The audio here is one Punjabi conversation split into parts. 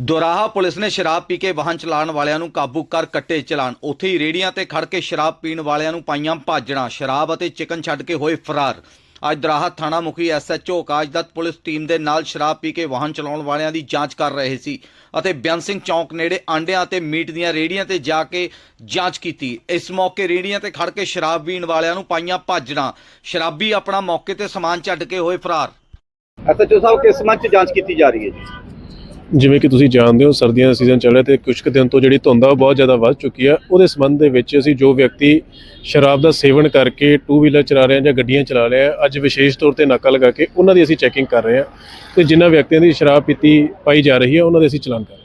ਦੋਰਾਹਾ ਪੁਲਿਸ ਨੇ ਸ਼ਰਾਬ ਪੀ ਕੇ ਵਾਹਨ ਚਲਾਉਣ ਵਾਲਿਆਂ ਨੂੰ ਕਾਬੂ ਕਰ ਕੱਟੇ ਚਲਾਨ। ਉੱਥੇ ਹੀ ਰੇੜੀਆਂ ਤੇ ਖੜ ਕੇ ਸ਼ਰਾਬ ਪੀਣ ਵਾਲਿਆਂ ਨੂੰ ਪਾਈਆਂ ਭਾਜਣਾ ਸ਼ਰਾਬ ਅਤੇ ਚਿਕਨ ਛੱਡ ਕੇ ਹੋਏ ਫਰਾਰ। ਅੱਜ ਦੁਰਾਹਾ ਥਾਣਾ ਮੁਖੀ ਐਸਐਚਓ ਆਕਾਸ਼ਦੱਤ ਪੁਲਿਸ ਟੀਮ ਦੇ ਨਾਲ ਸ਼ਰਾਬ ਪੀ ਕੇ ਵਾਹਨ ਚਲਾਉਣ ਵਾਲਿਆਂ ਦੀ ਜਾਂਚ ਕਰ ਰਹੇ ਸੀ ਅਤੇ ਬਿਆਨ ਸਿੰਘ ਚੌਂਕ ਨੇੜੇ ਆਂਡਿਆਂ ਤੇ ਮੀਟ ਦੀਆਂ ਰੇੜੀਆਂ ਤੇ ਜਾ ਕੇ ਜਾਂਚ ਕੀਤੀ। ਇਸ ਮੌਕੇ ਰੇੜੀਆਂ ਤੇ ਖੜ ਕੇ ਸ਼ਰਾਬ ਪੀਣ ਵਾਲਿਆਂ ਨੂੰ ਪਾਈਆਂ ਭਾਜਣਾ ਸ਼ਰਾਬੀ ਆਪਣਾ ਮੌਕੇ ਤੇ ਸਮਾਨ ਛੱਡ ਕੇ ਹੋਏ ਫਰਾਰ। ਐਸਐਚਓ ਸਾਹਿਬ, ਕਿਸ ਸੰਬੰਧ ਚ ਜਾਂਚ ਕੀਤੀ ਜਾ ਰਹੀ ਹੈ ਜੀ? ਜਿਵੇਂ ਕਿ ਤੁਸੀਂ ਜਾਣਦੇ ਹੋ ਸਰਦੀਆਂ ਦਾ ਸੀਜ਼ਨ ਚੱਲ ਰਿਹਾ ਤੇ ਕੁਝ ਕੁ ਦਿਨ ਤੋਂ ਜਿਹੜੀ ਧੁੰਦ ਆ ਉਹ ਬਹੁਤ ਜ਼ਿਆਦਾ ਵੱਧ ਚੁੱਕੀ ਆ। ਉਹਦੇ ਸੰਬੰਧ ਦੇ ਵਿੱਚ ਅਸੀਂ ਜੋ ਵਿਅਕਤੀ ਸ਼ਰਾਬ ਦਾ ਸੇਵਨ ਕਰਕੇ ਟੂ ਵੀਲਰ ਚਲਾ ਰਹੇ ਆ ਜਾਂ ਗੱਡੀਆਂ ਚਲਾ ਰਹੇ ਆ ਅੱਜ ਵਿਸ਼ੇਸ਼ ਤੌਰ ਤੇ ਨਾਕਾ ਲਗਾ ਕੇ ਉਹਨਾਂ ਦੀ ਅਸੀਂ ਚੈਕਿੰਗ ਕਰ ਰਹੇ ਆ ਤੇ ਜਿਨ੍ਹਾਂ ਵਿਅਕਤੀਆਂ ਦੀ ਸ਼ਰਾਬ ਪੀਤੀ ਪਾਈ ਜਾ ਰਹੀ ਹੈ ਉਹਨਾਂ ਦੇ ਅਸੀਂ ਚਲਾਨ ਕਰ ਰਹੇ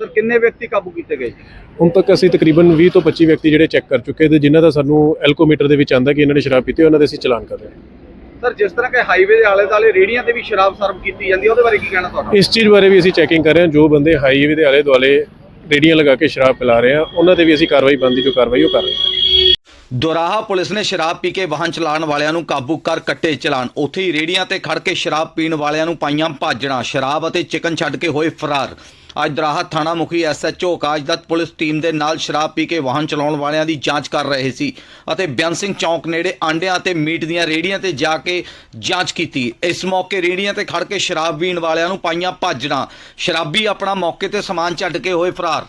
ਸਰ ਕਿੰਨੇ ਵਿਅਕਤੀ ਕਾਬੂ ਕੀਤੇ ਗਏ ਜੀ? ਹੁਣ ਤੱਕ ਅਸੀਂ ਤਕਰੀਬਨ 20 ਤੋਂ 25 ਵਿਅਕਤੀ ਜਿਹੜੇ ਚੈੱਕ ਕਰ ਚੁੱਕੇ ਤੇ ਜਿਨ੍ਹਾਂ ਦਾ ਸਾਨੂੰ ਐਲਕੋਮੀਟਰ ਦੇ ਵਿੱਚ ਆਂਦਾ ਕਿ ਇਹਨਾਂ ਨੇ ਸ਼ਰਾਬ ਪੀਤੀ ਉਹਨਾਂ ਦੇ ਅਸੀਂ ਚਲਾਨ ਕਰ ਰਹੇ ਹਾਂ ਸਰ, ਜਿਸ ਤਰ੍ਹਾਂ ਕਿ ਹਾਈਵੇ ਦੇ ਆਲੇ ਦੁਆਲੇ ਰੇੜੀਆਂ ਤੇ ਵੀ ਸ਼ਰਾਬ ਸਰਵ ਕੀਤੀ ਜਾਂਦੀ ਹੈ, ਉਹਦੇ ਬਾਰੇ ਕੀ ਕਹਿਣਾ ਤੁਹਾਡਾ? ਇਸ ਚੀਜ਼ ਬਾਰੇ ਵੀ ਅਸੀਂ ਚੈਕਿੰਗ ਕਰ ਰਹੇ ਹਾਂ, ਜੋ ਬੰਦੇ ਹਾਈਵੇ ਦੇ ਆਲੇ ਦੁਆਲੇ ਰੇੜੀਆਂ ਲਗਾ ਕੇ ਸ਼ਰਾਬ ਪਿਲਾ ਰਹੇ ਆ, ਉਹਨਾਂ ਤੇ ਵੀ ਅਸੀਂ ਕਾਰਵਾਈ, ਬੰਦੀ ਜੋ ਕਾਰਵਾਈ ਉਹ ਕਰ ਰਹੇ ਹਾਂ। ਦੁਰਾਹਾ ਪੁਲਿਸ ਨੇ ਸ਼ਰਾਬ ਪੀ ਕੇ ਵਾਹਨ ਚਲਾਉਣ ਵਾਲਿਆਂ ਨੂੰ ਕਾਬੂ ਕਰ ਕੱਟੇ ਚਲਾਨ। ਉੱਥੇ ਹੀ ਰੇੜੀਆਂ ਤੇ ਖੜ ਕੇ ਸ਼ਰਾਬ ਪੀਣ ਵਾਲਿਆਂ ਨੂੰ ਪਾਈਆਂ ਭਾਜਣਾ ਸ਼ਰਾਬ ਅਤੇ ਚਿਕਨ ਛੱਡ ਕੇ ਹੋਏ ਫਰਾਰ। ਅੱਜ ਦਰਾਹਾ ਥਾਣਾ ਮੁਖੀ ਐਸਐਚਓ ਆਕਾਸ਼ਦੱਤ ਪੁਲਿਸ ਟੀਮ ਦੇ ਨਾਲ ਸ਼ਰਾਬ ਪੀ ਕੇ ਵਾਹਨ ਚਲਾਉਣ ਵਾਲਿਆਂ ਦੀ ਜਾਂਚ ਕਰ ਰਹੇ ਸੀ ਅਤੇ ਬਿਆਨ ਸਿੰਘ ਚੌਂਕ ਨੇੜੇ ਆਂਡਿਆਂ ਤੇ ਮੀਟ ਦੀਆਂ ਰੇੜੀਆਂ ਤੇ ਜਾ ਕੇ ਜਾਂਚ ਕੀਤੀ। ਇਸ ਮੌਕੇ ਰੇੜੀਆਂ ਤੇ ਖੜ ਕੇ ਸ਼ਰਾਬ ਪੀਣ ਵਾਲਿਆਂ ਨੂੰ ਪਾਈਆਂ ਭਾਜਣਾ ਸ਼ਰਾਬੀ ਆਪਣਾ ਮੌਕੇ ਤੇ ਸਮਾਨ ਛੱਡ ਕੇ ਹੋਏ ਫਰਾਰ।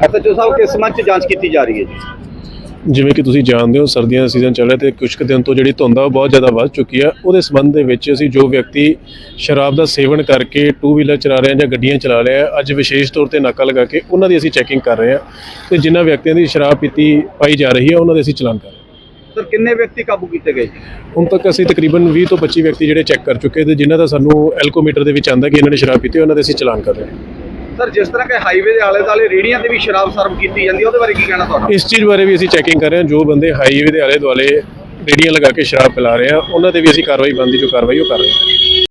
ਐਸਐਚਓ ਸਾਹਿਬ ਕਿਸ ਸੰਬੰਧ ਚ ਜਾਂਚ ਕੀਤੀ ਜਾ ਰਹੀ ਹੈ ਜੀ? ਜਿਵੇਂ ਕਿ ਤੁਸੀਂ ਜਾਣਦੇ ਹੋ ਸਰਦੀਆਂ ਦਾ ਸੀਜ਼ਨ ਚੱਲ ਰਿਹਾ ਤੇ ਕੁਝ ਕੁ ਦਿਨ ਤੋਂ ਜਿਹੜੀ ਧੁੰਦ ਆ ਉਹ ਬਹੁਤ ਜ਼ਿਆਦਾ ਵੱਧ ਚੁੱਕੀ ਆ। ਉਹਦੇ ਸੰਬੰਧ ਦੇ ਵਿੱਚ ਅਸੀਂ ਜੋ ਵਿਅਕਤੀ ਸ਼ਰਾਬ ਦਾ ਸੇਵਨ ਕਰਕੇ ਟੂ ਵੀਲਰ ਚਲਾ ਰਹੇ ਆ ਜਾਂ ਗੱਡੀਆਂ ਚਲਾ ਰਹੇ ਆ ਅੱਜ ਵਿਸ਼ੇਸ਼ ਤੌਰ ਤੇ ਨਾਕਾ ਲਗਾ ਕੇ ਉਹਨਾਂ ਦੀ ਅਸੀਂ ਚੈਕਿੰਗ ਕਰ ਰਹੇ ਆ ਤੇ ਜਿਨ੍ਹਾਂ ਵਿਅਕਤੀਆਂ ਦੀ ਸ਼ਰਾਬ ਪੀਤੀ ਪਾਈ ਜਾ ਰਹੀ ਹੈ ਉਹਨਾਂ ਦੇ ਅਸੀਂ ਚਲਾਨ ਕਰ ਰਹੇ ਹਾਂ ਸਰ ਕਿੰਨੇ ਵਿਅਕਤੀ ਕਾਬੂ ਕੀਤੇ ਗਏ ਜੀ? ਹੁਣ ਤੱਕ ਅਸੀਂ ਤਕਰੀਬਨ 20 ਤੋਂ 25 ਵਿਅਕਤੀ ਜਿਹੜੇ ਚੈੱਕ ਕਰ ਚੁੱਕੇ ਤੇ ਜਿਨ੍ਹਾਂ ਦਾ ਸਾਨੂੰ ਐਲਕੋਮੀਟਰ ਦੇ ਵਿੱਚ ਆਂਦਾ ਕਿ ਇਹਨਾਂ ਨੇ ਸ਼ਰਾਬ ਪੀਤੀ ਉਹਨਾਂ ਦੇ ਅਸੀਂ ਚਲਾਨ ਕਰ ਰਹੇ ਹਾਂ ਸਰ, ਜਿਸ ਤਰ੍ਹਾਂ ਕਿ ਹਾਈਵੇ ਦੇ ਆਲੇ ਦੁਆਲੇ ਰੇੜੀਆਂ ਤੇ ਵੀ ਸ਼ਰਾਬ ਸਰਵ ਕੀਤੀ ਜਾਂਦੀ ਹੈ ਉਹਦੇ ਬਾਰੇ ਕੀ ਕਹਿਣਾ ਤੁਹਾਡਾ? ਇਸ ਚੀਜ਼ ਬਾਰੇ ਵੀ ਅਸੀਂ ਚੈਕਿੰਗ ਕਰ ਰਹੇ ਹਾਂ। ਜੋ ਬੰਦੇ ਹਾਈਵੇ ਦੇ ਆਲੇ ਦੁਆਲੇ ਰੇੜੀਆਂ ਲਗਾ ਕੇ ਸ਼ਰਾਬ ਪਿਲਾ ਰਹੇ ਆ, ਉਹਨਾਂ ਤੇ ਵੀ ਅਸੀਂ ਕਾਰਵਾਈ ਬੰਦੀ ਜੋ ਕਾਰਵਾਈ ਉਹ ਕਰ ਰਹੇ ਹਾਂ।